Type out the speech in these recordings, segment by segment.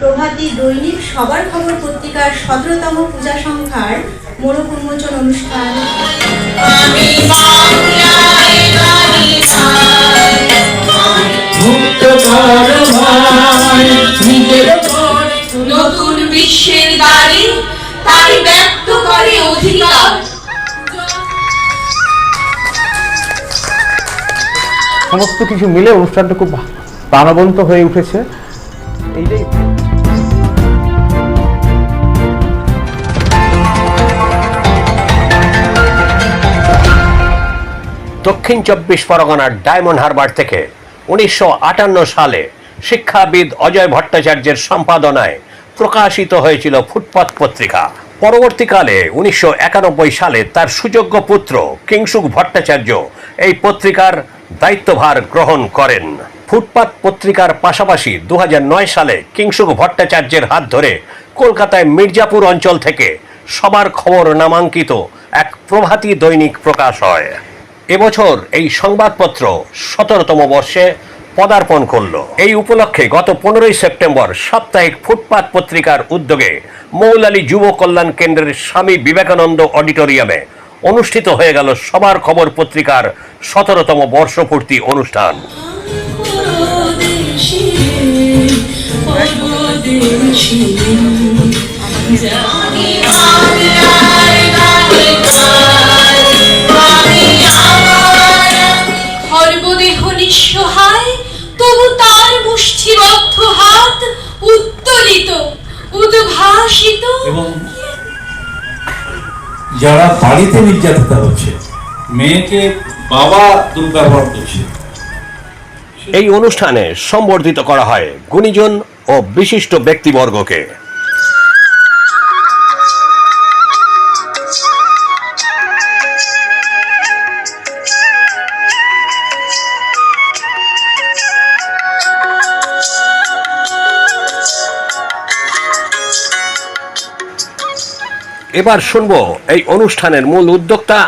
প্রভাতী দৈনিক সবার খবর পত্রিকার সতেরোতম পূজা সংখ্যার মোড়ক উন্মোচন অনুষ্ঠান নতুন বিশ্বের তাই ব্যক্ত করে অধিকার। সমস্ত কিছু মিলে অনুষ্ঠানটা খুব প্রাণবন্ত হয়ে উঠেছে। এইটাই। দক্ষিণ চব্বিশ পরগনার ডায়মন্ড হারবার থেকে উনিশশো আটান্ন সালে শিক্ষাবিদ অজয় ভট্টাচার্যের সম্পাদনায় প্রকাশিত হয়েছিল ফুটপাত পত্রিকা। পরবর্তীকালে উনিশশো একানব্বই সালে তার সুযোগ্য পুত্র কিংসুক ভট্টাচার্য এই পত্রিকার দায়িত্বভার গ্রহণ করেন। ফুটপাত পত্রিকার পাশাপাশি দু হাজার নয় সালে কিংসুক ভট্টাচার্যের হাত ধরে কলকাতায় মির্জাপুর অঞ্চল থেকে সবার খবর নামাঙ্কিত এক প্রভাতী দৈনিক প্রকাশ হয়। এবছর এই সংবাদপত্র সতেরোতম বর্ষে পদার্পণ করল। এই উপলক্ষে গত পনেরোই সেপ্টেম্বর সাপ্তাহিক ফুটপাত পত্রিকার উদ্যোগে মৌলালী যুব কল্যাণ কেন্দ্রের স্বামী বিবেকানন্দ অডিটোরিয়ামে অনুষ্ঠিত হয়ে গেল সবার খবর পত্রিকার সতেরোতম বর্ষপূর্তি অনুষ্ঠান। আমি নিঃসহায় তবু তার মুষ্টিবদ্ধ হাত উত্তোলিত উদ্ভাসিত। এবং যারা বাড়িতে নির্যাতিত হচ্ছে মেয়েকে বাবা দুর্ব্যবহার করছে। এই অনুষ্ঠানে সম্বর্ধিত করা হয় গুণীজন ও বিশিষ্ট ব্যক্তিবর্গকে। এবার শুনব এই অনুষ্ঠানের মূল উদ্যোক্তা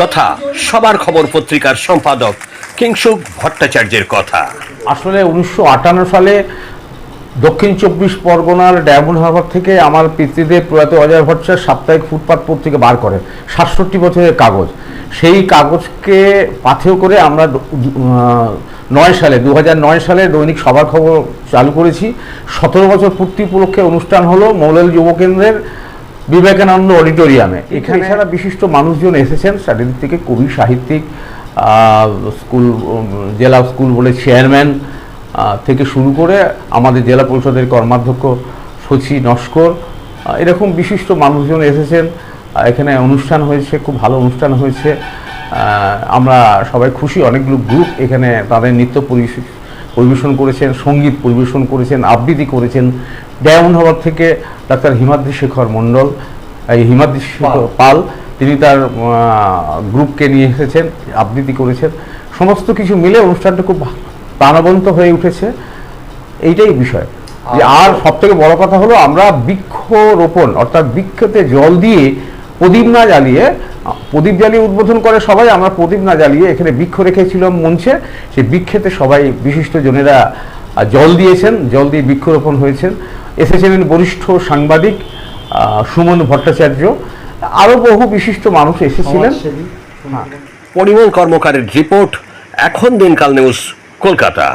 তথা সবার খবর পত্রিকার সম্পাদক কিংসুক ভট্টাচার্যের কথা। আসলে উনিশশো আটান্ন সালে দক্ষিণ চব্বিশ পরগনার ডায়মন্ড হারবার থেকে আমার পিতৃদেব প্রয়াত অজয় ভট্টাচার্য সাপ্তাহিক ফুটপাত পত্রিকা বার করেন সাতষট্টি বছরের কাগজ। সেই কাগজকে পাথেয় করে আমরা নয় সালে দু নয় সালে দৈনিক সবার খবর চালু করেছি। সতেরো বছর পূর্তি উপলক্ষে অনুষ্ঠান হলো মৌলালী যুব কেন্দ্রের বিবেকানন্দ অডিটোরিয়ামে। এখানে এছাড়া বিশিষ্ট মানুষজন এসেছেন চারিদিক থেকে কবি সাহিত্যিক স্কুল জেলা স্কুল বলে চেয়ারম্যান থেকে শুরু করে আমাদের জেলা পরিষদের কর্মাধ্যক্ষ সচি নস্কর। এরকম বিশিষ্ট মানুষজন এসেছেন। এখানে অনুষ্ঠান হয়েছে খুব ভালো অনুষ্ঠান হয়েছে। আমরা সবাই খুশি অনেকগুলো গ্রুপ এখানে তাদের নৃত্য পরিবেশ পরিবেশন করেছেন সংগীত পরিবেশন করেছেন আবৃত্তি করেছেন। ডায়মন্ড হাওয়ার থেকে ডাক্তার হিমাদ্রি শেখর মণ্ডল এই হিমাদ্রি শেখর পাল। তিনি তার গ্রুপকে নিয়ে এসেছেন আবৃত্তি করেছেন। সমস্ত কিছু মিলে অনুষ্ঠানটা খুব প্রাণবন্ত হয়ে উঠেছে। এইটাই বিষয়। যে আর সব থেকে বড় কথা হলো আমরা বৃক্ষরোপণ অর্থাৎ বৃক্ষতে জল দিয়ে প্রদীপ না জ্বালিয়ে প্রদীপ জ্বালিয়ে উদ্বোধন করে সবাই আমরা প্রদীপ না জ্বালিয়ে এখানে বৃক্ষ রেখেছিলাম মঞ্চে। সেই বৃক্ষেতে সবাই বিশিষ্ট জনেরা জল দিয়েছেন জল দিয়ে বৃক্ষরোপণ হয়েছেন এসেছিলেন বরিষ্ঠ সাংবাদিক সুমন ভট্টাচার্য। আরও বহু বিশিষ্ট মানুষ এসেছিলেন। হ্যাঁ। পরিমল কর্মকারের রিপোর্ট এখন দিনকাল নিউজ কলকাতা।